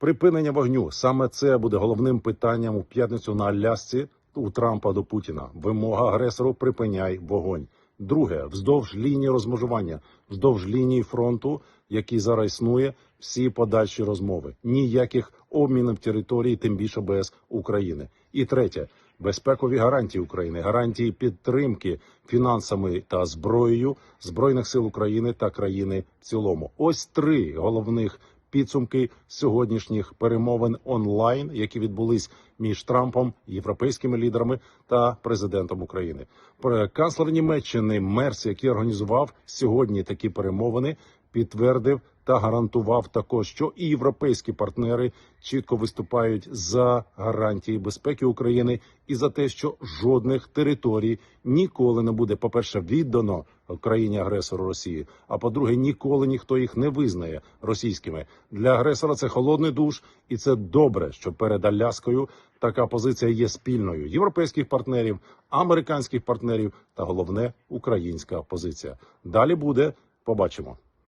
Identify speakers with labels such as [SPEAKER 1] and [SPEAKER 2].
[SPEAKER 1] Припинення вогню саме це буде головним питанням у п'ятницю на Алясці у Трампа до Путіна. Вимога агресору припиняй вогонь. Друге, вздовж лінії розмежування, вздовж лінії фронту, який зараз існує, всі подальші розмови. Ніяких обмінів території, тим більше без України. І третє, безпекові гарантії України, гарантії підтримки фінансами та зброєю збройних сил України та країни в цілому. Ось три головних підсумки сьогоднішніх перемовин онлайн, які відбулись між Трампом, європейськими лідерами та президентом України. Канцлер Німеччини Мерс, який організував сьогодні такі перемовини, підтвердив та гарантував також, що і європейські партнери чітко виступають за гарантії безпеки України і за те, що жодних територій ніколи не буде, по перше, віддано країні агресору Росії. А по-друге, ніколи ніхто їх не визнає російськими. Для агресора це холодний душ, і це добре, що перед Аляскою така позиція є спільною європейських партнерів, американських партнерів та головне українська позиція. Далі буде, побачимо.